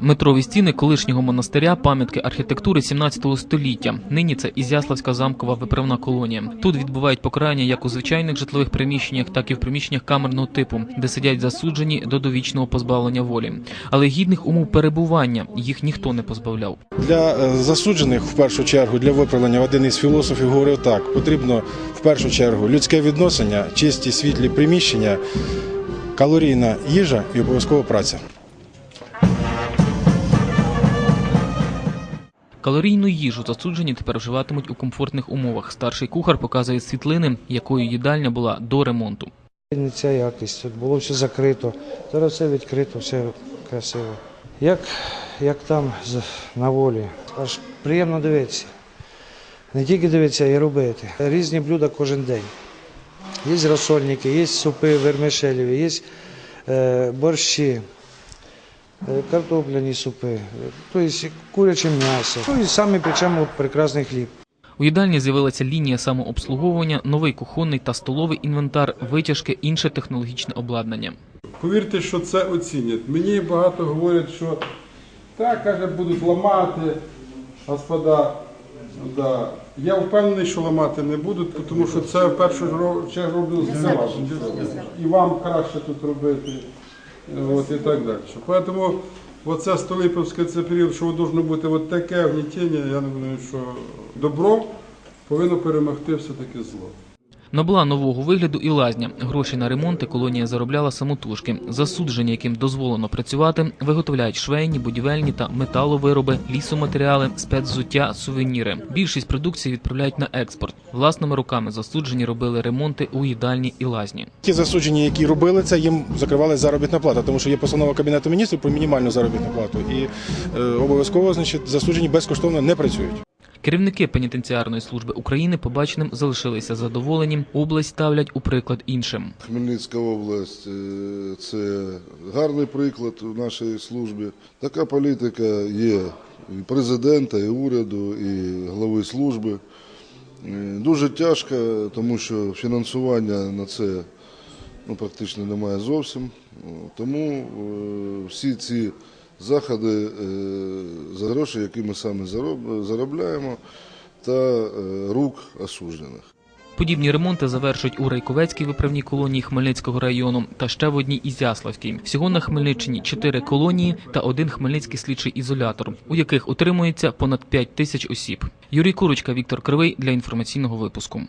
Метрові стіни колишнього монастиря пам'ятки архітектури 17 століття. Нині це Ізяславська замкова виправна колонія. Тут відбувають покарання як у звичайних житлових приміщеннях, так і в приміщеннях камерного типу, де сидять засуджені до довічного позбавлення волі. Але гідних умов перебування їх ніхто не позбавляв. Для е, засуджених, в першу чергу, для виправлення один із філософів говорив так: потрібно в першу чергу людське відношення, чисті світлі приміщення, калорійна їжа і обов'язково праця. Калорійну їжу засуджені тепер вживатимуть у комфортних умовах. Старший кухар показує світлини, якою їдальня була до ремонту. Не ця якість, тут було все закрито, зараз все відкрито, все красиво. Як, як там на волі, аж приємно дивитися. Не тільки дивитися, а й робити. Різні блюда кожен день. Є розсольники, є супи вермишелеві, є е, борщі, картопляні супи, тобто куряче м'ясо. Ну і самі печемо прекрасний хліб. У їдальні з'явилася лінія самообслуговування, новий кухонний та столовий інвентар, витяжки, інше технологічне обладнання. Повірте, що це оцінять. Мені багато говорять, що так, каже, будуть ламати, господа. Да. Я впевнений, що ламати не будуть, тому що це в першу чергу роблю вас. І вам краще тут робити. От, і так далі. Тому оце Столиповське це період, що повинно бути от таке гнітіння, я думаю, що добро повинно перемогти все-таки зло. Набула нового вигляду і лазня. Гроші на ремонти колонія заробляла самотужки. Засуджені, яким дозволено працювати, виготовляють швейні, будівельні та металовироби, лісоматеріали, спецзуття, сувеніри. Більшість продукції відправляють на експорт. Власними руками засуджені робили ремонти у їдальні і лазні. Ті засуджені, які робили це, їм закривалася заробітна плата, тому що є постанова Кабінету міністрів про мінімальну заробітну плату. І е, обов'язково значить, засуджені безкоштовно не працюють. Керівники пенітенціарної служби України побаченим залишилися задоволені. Область ставлять у приклад іншим. Хмельницька область е, це гарний приклад у нашій службі. Така політика є і президента, і уряду, і глави служби. Е, Дуже тяжко, тому що фінансування на це ну, практично немає зовсім. Тому е, всі ці заходи е, за гроші, які ми самі заробляємо, та е, рук осуджених. Подібні ремонти завершують у Райковецькій виправній колонії Хмельницького району та ще в одній Ізяславській. Всього на Хмельниччині чотири колонії та один хмельницький слідчий ізолятор, у яких утримується понад 5 тисяч осіб. Юрій Курочка, Віктор Кривий для інформаційного випуску.